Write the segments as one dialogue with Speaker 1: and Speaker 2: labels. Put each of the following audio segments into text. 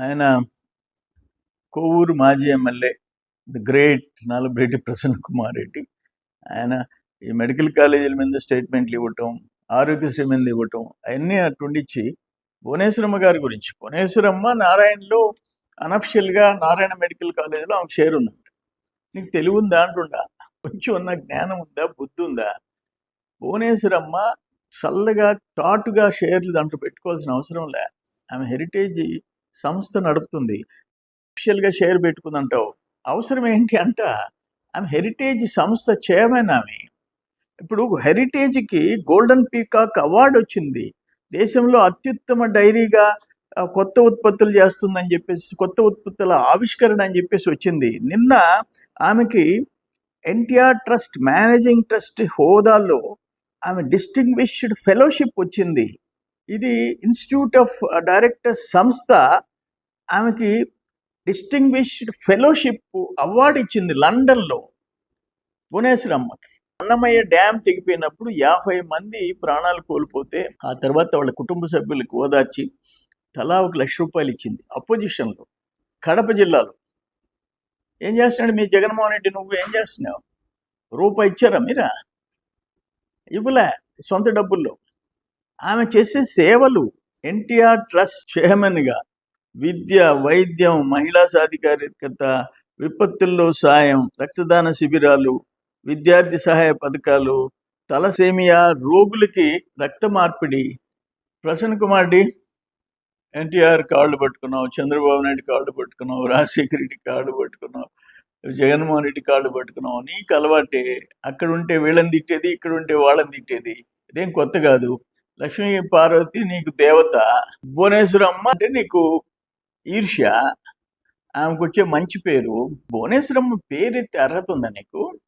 Speaker 1: ఆయన కోవూరు మాజీ MLA the great Nallapareddy Prasanna Kumar Reddy. ఆయన ఈ మెడికల్ కాలేజీల మీద స్టేట్మెంట్లు ఇవ్వటం ఆరోగ్యశ్రీ మీద ఇవ్వటం అవన్నీ అటుండిచ్చి భువనేశ్వరమ్మ గారి గురించి. భువనేశ్వరమ్మ నారాయణలో అనఫిషియల్గా నారాయణ మెడికల్ కాలేజీలో ఆమెకు షేర్ ఉందంట. నీకు తెలివి ఉందా అంటుండా. కొంచెం ఉన్న జ్ఞానం ఉందా బుద్ధి ఉందా? భువనేశ్వరమ్మ చల్లగా టాటుగా షేర్లు దాంట్లో పెట్టుకోవాల్సిన అవసరం లే. ఆమె హెరిటేజ్ సంస్థ నడుపుతుంది. అఫిషియల్గా షేర్ పెట్టుకుందంటావు. అవసరం ఏంటి అంట ఆమె హెరిటేజ్ సంస్థ చైర్మన్ ఆమె. ఇప్పుడు హెరిటేజ్కి గోల్డెన్ పీకాక్ అవార్డు వచ్చింది. దేశంలో అత్యుత్తమ డైరీగా కొత్త ఉత్పత్తులు చేస్తుందని చెప్పేసి కొత్త ఉత్పత్తుల ఆవిష్కరణ అని చెప్పేసి వచ్చింది. నిన్న ఆమెకి ఎన్టీఆర్ ట్రస్ట్ మేనేజింగ్ ట్రస్ట్ హోదాలో ఆమె డిస్టింగ్విష్డ్ ఫెలోషిప్ వచ్చింది. ఇది ఇన్స్టిట్యూట్ ఆఫ్ డైరెక్టర్ సంస్థ ఆమెకి డిస్టింగ్విష్డ్ ఫెలోషిప్ అవార్డు ఇచ్చింది లండన్లో భువనేశ్వరమ్మకి. అన్నమయ్య డ్యామ్ తెగిపోయినప్పుడు యాభై మంది ప్రాణాలు కోల్పోతే ఆ తర్వాత వాళ్ళ కుటుంబ సభ్యులకు ఓదార్చి తలా ఒక లక్ష రూపాయలు ఇచ్చింది అపోజిషన్లో కడప జిల్లాలో. ఏం చేస్తున్నాడు మీ జగన్మోహన్ రెడ్డి నువ్వు? ఏం చేస్తున్నావు? రూపాయి ఇచ్చారా మీరా? ఇవ్వలే సొంత డబ్బుల్లో. ఆమె చేసే సేవలు ఎన్టీఆర్ ట్రస్ట్ చైర్మన్గా విద్య వైద్యం మహిళా సాధికారికత విపత్తుల్లో సాయం రక్తదాన శిబిరాలు విద్యార్థి సహాయ పథకాలు తలసేమియా రోగులకి రక్త మార్పిడి. ప్రసన్న కుమార్ డి ఎన్టీఆర్ కార్డు పట్టుకున్నావు చంద్రబాబు నాయుడు కార్డు పట్టుకున్నావు రాజశేఖర రెడ్డి కార్డు పట్టుకున్నావు జగన్మోహన్ రెడ్డి కార్డు పట్టుకున్నావు నీకు అలవాటే. అక్కడ ఉంటే వీళ్ళని తిట్టేది ఇక్కడ ఉంటే వాళ్ళని తిట్టేది. ఇదేం కొత్త కాదు. లక్ష్మీ పార్వతి నీకు దేవత భువనేశ్వరమ్మ అంటే నీకు ఈర్ష్య. ఆమెకు వచ్చే మంచి పేరు. భువనేశ్వరమ్మ పేరెత్తే అర్హత ఉందా నీకు?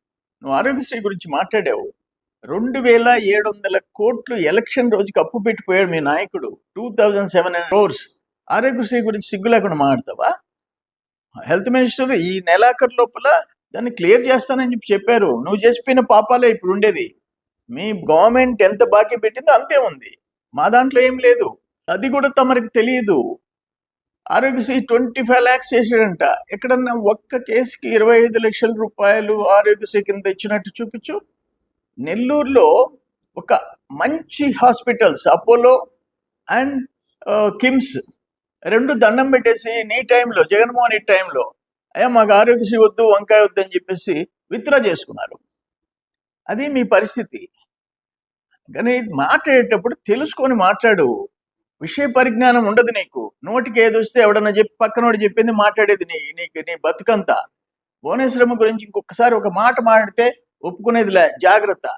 Speaker 1: నువ్వు ఆరోగ్యశ్రీ గురించి మాట్లాడావు. రెండు వేల ఏడు వందల కోట్లు ఎలక్షన్ రోజుకి అప్పు పెట్టిపోయాడు మీ నాయకుడు. Two thousand seven crores. Aarogyasri గురించి సిగ్గు లేకుండా మాట్లాడతావా? హెల్త్ మినిస్టర్ ఈ నెలాఖరు లోపల దాన్ని క్లియర్ చేస్తానని చెప్పి చెప్పారు. నువ్వు చేసిపోయిన పాపాలే ఇప్పుడు ఉండేది. మీ గవర్నమెంట్ ఎంత బాకీ పెట్టిందో అంతే ఉంది. మా దాంట్లో ఏం లేదు. అది కూడా తమరికి తెలియదు. ఆరోగ్యశ్రీ ట్వంటీ ఫైవ్ ల్యాక్స్ చేసాడంట ఎక్కడన్నా ఒక్క కేసుకి ఇరవై ఐదు లక్షల రూపాయలు ఆరోగ్యశ్రీ కింద ఇచ్చినట్టు చూపించు. నెల్లూరులో ఒక మంచి హాస్పిటల్స్ అపోలో అండ్ కిమ్స్ రెండు దండం పెట్టేసి నీ టైంలో జగన్మోహన్ రెడ్డి టైంలో అయ్యా మాకు ఆరోగ్యశ్రీ వద్దు వంకాయ వద్దు అని చెప్పేసి విత్డ్రా చేసుకున్నారు. అది మీ పరిస్థితి. కానీ మాట్లాడేటప్పుడు తెలుసుకొని మాట్లాడు. విషయ పరిజ్ఞానం ఉండదు నీకు. నోటికి ఏది వస్తే ఎవడన్నా చెప్పి పక్కనోడు చెప్పింది మాట్లాడేది నీ నీకు నీ బతుకంతా. భువనేశ్వరమ్మ గురించి ఇంకొకసారి ఒక మాట మాట్లాడితే ఒప్పుకునేదిలే. జాగ్రత్త.